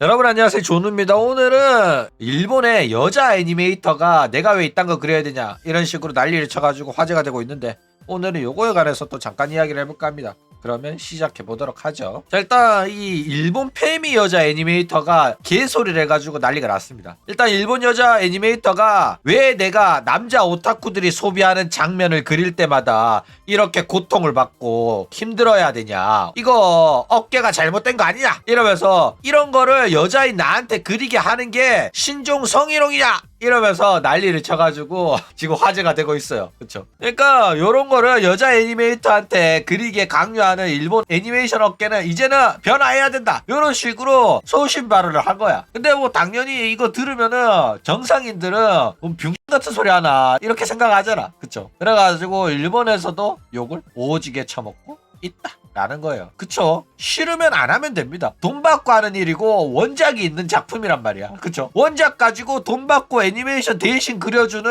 여러분 안녕하세요. 조누입니다. 오늘은 일본의 여자 애니메이터가 내가 왜 이딴 거 그려야 되냐 이런 식으로 난리를 쳐가지고 화제가 되고 있는데 오늘은 요거에 관해서 또 잠깐 이야기를 해볼까 합니다 그러면 시작해 보도록 하죠. 자 일단 이 일본 페미 여자 애니메이터가 개소리를 해가지고 난리가 났습니다. 일단 일본 여자 애니메이터가 왜 내가 남자 오타쿠들이 소비하는 장면을 그릴 때마다 이렇게 고통을 받고 힘들어야 되냐? 이거 어깨가 잘못된 거 아니냐? 이러면서 이런 거를 여자인 나한테 그리게 하는 게 신종 성희롱이냐 이러면서 난리를 쳐가지고 지금 화제가 되고 있어요. 그쵸? 그러니까 요런 거를 여자 애니메이터한테 그리게 강요하는 일본 애니메이션 업계는 이제는 변화해야 된다. 요런 식으로 소신 발언을 한 거야. 근데 뭐 당연히 이거 들으면은 정상인들은 뭐 병신 같은 소리 하나 이렇게 생각하잖아. 그쵸? 그래가지고 일본에서도 욕을 오지게 쳐먹고 있다 라는 거예요. 그쵸? 싫으면 안 하면 됩니다. 돈 받고 하는 일이고 원작이 있는 작품이란 말이야. 그쵸? 원작 가지고 돈 받고 애니메이션 대신 그려주는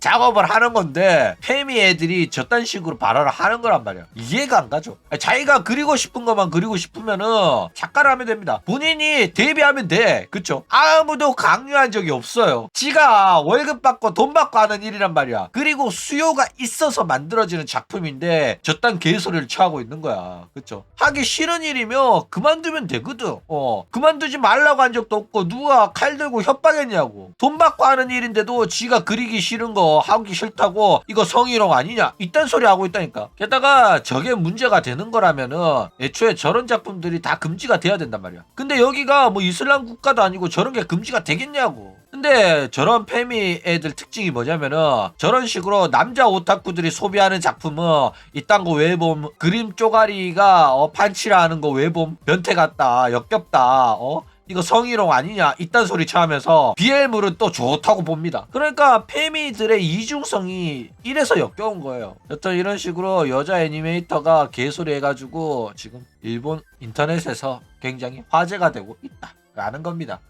작업을 하는 건데 페미 애들이 저딴 식으로 발언을 하는 거란 말이야. 이해가 안 가죠? 자기가 그리고 싶은 것만 그리고 싶으면은 작가를 하면 됩니다. 본인이 데뷔하면 돼. 그쵸? 아무도 강요한 적이 없어요. 지가 월급 받고 돈 받고 하는 일이란 말이야. 그리고 수요가 있어서 만들어지는 작품인데 저딴 개소리를 취하고 있는 거야 그쵸? 하기 싫은 일이면 그만두면 되거든. 어. 그만두지 말라고 한 적도 없고 누가 칼 들고 협박했냐고. 돈 받고 하는 일인데도 지가 그리기 싫은 거 하기 싫다고 이거 성희롱 아니냐? 이딴 소리 하고 있다니까. 게다가 저게 문제가 되는 거라면은 애초에 저런 작품들이 다 금지가 돼야 된단 말이야. 근데 여기가 뭐 이슬람 국가도 아니고 저런 게 금지가 되겠냐고 근데 저런 페미 애들 특징이 뭐냐면은 저런 식으로 남자 오타쿠들이 소비하는 작품은 이딴 거 외봄 그림 쪼가리가 어 판치라 하는 거 외봄 변태 같다 역겹다 어? 이거 성희롱 아니냐? 이딴 소리 쳐하면서 BL물은 또 좋다고 봅니다. 그러니까 페미들의 이중성이 이래서 역겨운 거예요. 여튼 이런 식으로 여자 애니메이터가 개소리 해가지고 지금 일본 인터넷에서 굉장히 화제가 되고 있다 라는 겁니다